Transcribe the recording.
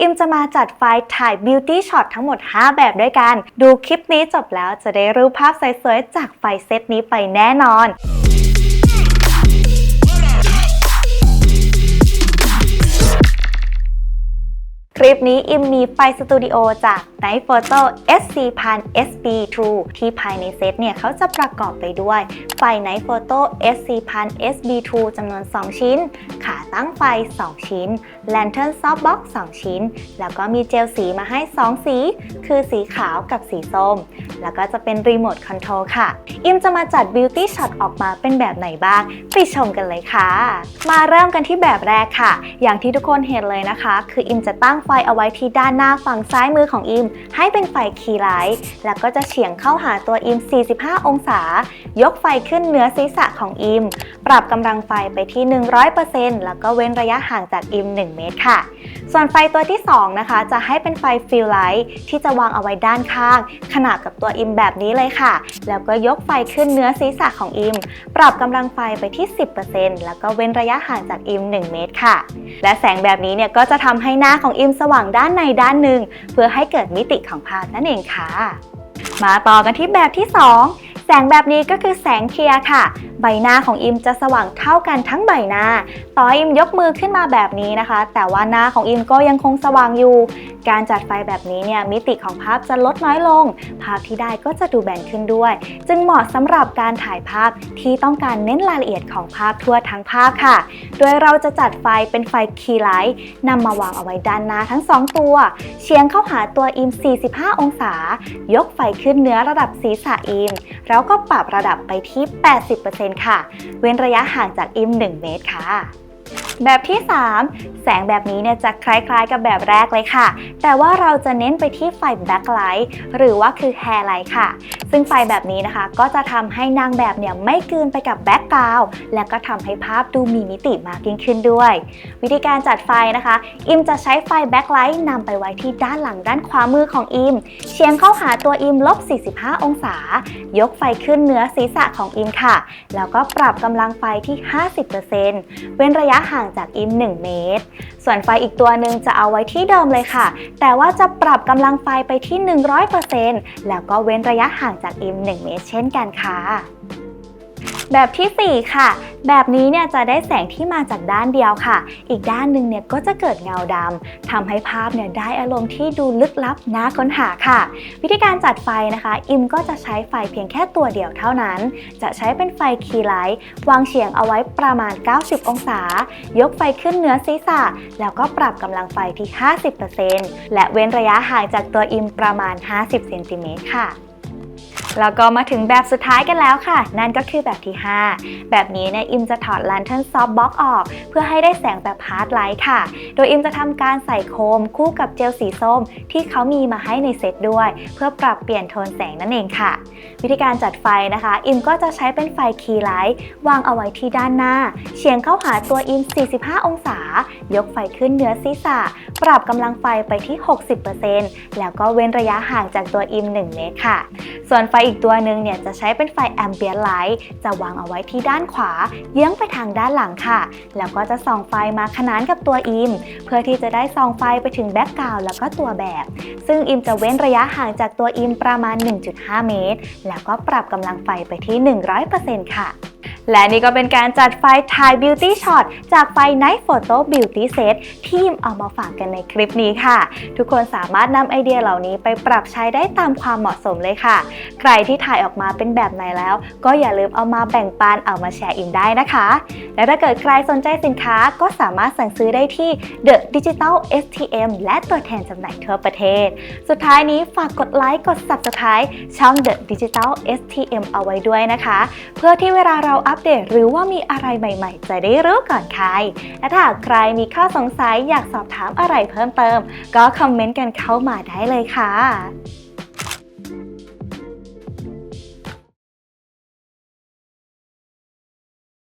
อิมจะมาจัดไฟล์ถ่าย Beauty Shot ทั้งหมด 5 แบบด้วยกัน ดูคลิปนี้จบแล้วจะได้รูปภาพสวยๆ จากไฟเซตนี้ไปแน่นอนคลิปนี้อิมมีไฟสตูดิโอจาก Night Photo SC 1 0 SB2 ที่ภายในเซตเนี่ยเขาจะประกอบไปด้วย ไฟ Night Photo SC 1 0 SB2 จำนวน 2 ชิ้น ขา ตั้งไฟ 2 ชิ้น Lantern Softbox 2ชิ้น แล้วก็มีเจลสีมาให้ 2 สี คือสีขาวกับสีส้ม แล้วก็จะเป็นรีโมทคอนโทรลค่ะ อิมจะมาจัด Beauty Shot ออกมาเป็นแบบไหนบ้าง ไปชมกันเลยค่ะ มาเริ่มกันที่แบบแรกค่ะ อย่างที่ทุกคนเห็นเลยนะคะ คืออิมจะตั้งไฟเอาไว้ที่ด้านหน้าฝั่งซ้ายมือของอิม ให้เป็นไฟคีย์ไลท์แล้วก็จะเฉียงเข้าหาตัวอิม 45 องศา ยกไฟขึ้นเหนือศีรษะของอิม ปรับกำลังไฟไปที่ 100%แล้วก็เว้นระยะห่างจากอิม 1 เมตรค่ะ ส่วนไฟตัวที่ 2 นะคะ จะให้เป็นไฟฟิลไลท์ที่จะวางเอาไว้ด้านข้าง ขนาบกับตัวอิมแบบนี้เลยค่ะ แล้วก็ยกไฟขึ้นเนื้อศีรษะของอิม ปรับกำลังไฟไปที่ 10%แล้วก็เว้นระยะห่างจากอิม 1 เมตรค่ะ และแสงแบบนี้เนี่ยก็จะทำให้หน้าของอิมสว่างด้านในด้านหนึ่ง เพื่อให้เกิดมิติของภาพนั่นเองค่ะ มาต่อกันที่แบบที่ 2 แสงแบบนี้ก็คือแสงเคลียร์ค่ะ ใบหน้าของอิมจะสว่างเท่ากันทั้งใบหน้า ต่ออิมยกมือขึ้นมาแบบนี้นะคะ แต่ว่าหน้าของอิมก็ยังคงสว่างอยู่ การจัดไฟแบบนี้เนี่ยมิติของภาพจะลดน้อยลง ภาพที่ได้ก็จะดูแบนขึ้นด้วย จึงเหมาะสำหรับการถ่ายภาพที่ต้องการเน้นรายละเอียดของภาพทั่วทั้งภาพค่ะ โดยเราจะจัดไฟเป็นไฟคีย์ไลท์นำมาวางเอาไว้ด้านหน้าทั้ง 2 ตัว เฉียงเข้าหาตัวอิม 45 องศา ยกไฟขึ้นเนื้อระดับศีรษะอิม แล้วก็ปรับระดับไปที่ 80%ค่ะ เว้นระยะห่างจากอิม 1 เมตรค่ะ แบบที่ 3 แสงแบบนี้เนี่ยจะคล้ายๆกับแบบแรกเลยค่ะ แต่ว่าเราจะเน้นไปที่ไฟแบ็คไลท์หรือว่าคือแฮร์ไลท์ค่ะ ซึ่งไฟแบบนี้นะคะ ก็จะทำให้นางแบบเนี่ยไม่กืนไปกับแบ็กกราวด์และก็ทำให้ภาพดูมีมิติมากยิ่งขึ้นด้วย วิธีการจัดไฟนะคะ อิมจะใช้ไฟแบ็คไลท์นำไปไว้ที่ด้านหลังด้านขวามือของอิมเฉียงเข้าหาตัวอิมลบ 45 องศา ยกไฟขึ้นเหนือศีรษะของอิมค่ะ แล้วก็ปรับกำลังไฟที่ 50%เว้นระยะห่างจากอิม 1 เมตร ส่วนไฟอีกตัวหนึ่งจะเอาไว้ที่เดิมเลยค่ะ แต่ว่าจะปรับกำลังไฟไปที่ 100%แล้วก็เว้นระยะห่างจากอิม 1 เมตร เช่นกันค่ะ แบบที่ 4 ค่ะ แบบนี้เนี่ยจะได้แสงที่มาจากด้านเดียวค่ะ อีกด้านหนึ่งเนี่ยก็จะเกิดเงาดำทำให้ภาพเนี่ยได้อารมณ์ที่ดูลึกลับน่าค้นหาค่ะ วิธีการจัดไฟนะคะ อิมก็จะใช้ไฟเพียงแค่ตัวเดียวเท่านั้น จะใช้เป็นไฟคีไลท์วางเฉียงเอาไว้ประมาณ 90 องศา ยกไฟขึ้นเหนือศีรษะ แล้วก็ปรับกำลังไฟที่ 50%และเว้นระยะห่างจากตัวอิมประมาณ 50 เซนติเมตรค่ะ แล้วก็มาถึงแบบสุดท้ายกันแล้วค่ะ นั่นก็คือแบบที่ 5 แบบนี้เนี่ยอิมจะถอด Lantern Soft Box ออก เพื่อให้ได้แสงแบบ Hard Light ค่ะ โดยอิมจะทำการใส่โคมคู่กับเจลสีส้ม ที่เขามีมาให้ในเซตด้วย เพื่อปรับเปลี่ยนโทนแสงนั่นเองค่ะ วิธีการจัดไฟนะคะ อิมก็จะใช้เป็นไฟคีย์ไลท์วางเอาไว้ที่ด้านหน้า เฉียงเข้าหาตัวอิม 45 องศา ยกไฟขึ้นเหนือศีรษะปรับกำลังไฟไปที่ 60%แล้วก็เว้นระยะห่างจากตัวอิม 1 เมตรค่ะ ส่วนไฟอีกตัวหนึ่งเนี่ยจะใช้เป็นไฟ Ambient Light จะวางเอาไว้ที่ด้านขวา เยื้องไปทางด้านหลังค่ะ แล้วก็จะส่องไฟมาขนานกับตัวอิม เพื่อที่จะได้ส่องไฟไปถึงแบ็กกราวด์แล้วก็ตัวแบบ ซึ่งอิมจะเว้นระยะห่างจากตัวอิมประมาณ 1.5 เมตร แล้วก็ปรับกำลังไฟไปที่ 100%ค่ะ และนี่ก็เป็นการจัดไฟถ่าย Beauty Shot จากไฟ Night Photo Beauty Set ที่มเอามาฝากกันในคลิปนี้ค่ะ ทุกคนสามารถนำไอเดียเหล่านี้ไปปรับใช้ได้ตามความเหมาะสมเลยค่ะ ใครที่ถ่ายออกมาเป็นแบบไหนแล้ว ก็อย่าลืมเอามาแบ่งปันเอามาแชร์อิมได้นะคะ และถ้าเกิดใครสนใจสินค้าก็สามารถสั่งซื้อได้ที่ The Digital STM และตัวแทนจำหน่ายทั่วประเทศ สุดท้ายนี้ฝากกดไลค์กด Subscribe ช่อง The Digital STM เอาไว้ด้วยนะคะ เพื่อที่เวลาเราอัปเดตหรือว่ามีอะไรใหม่ ๆ จะได้รู้ก่อนใคร และถ้าใครมีข้อสงสัยอยากสอบถามอะไรเพิ่มเติม ก็คอมเมนต์กันเข้ามาได้เลยค่ะ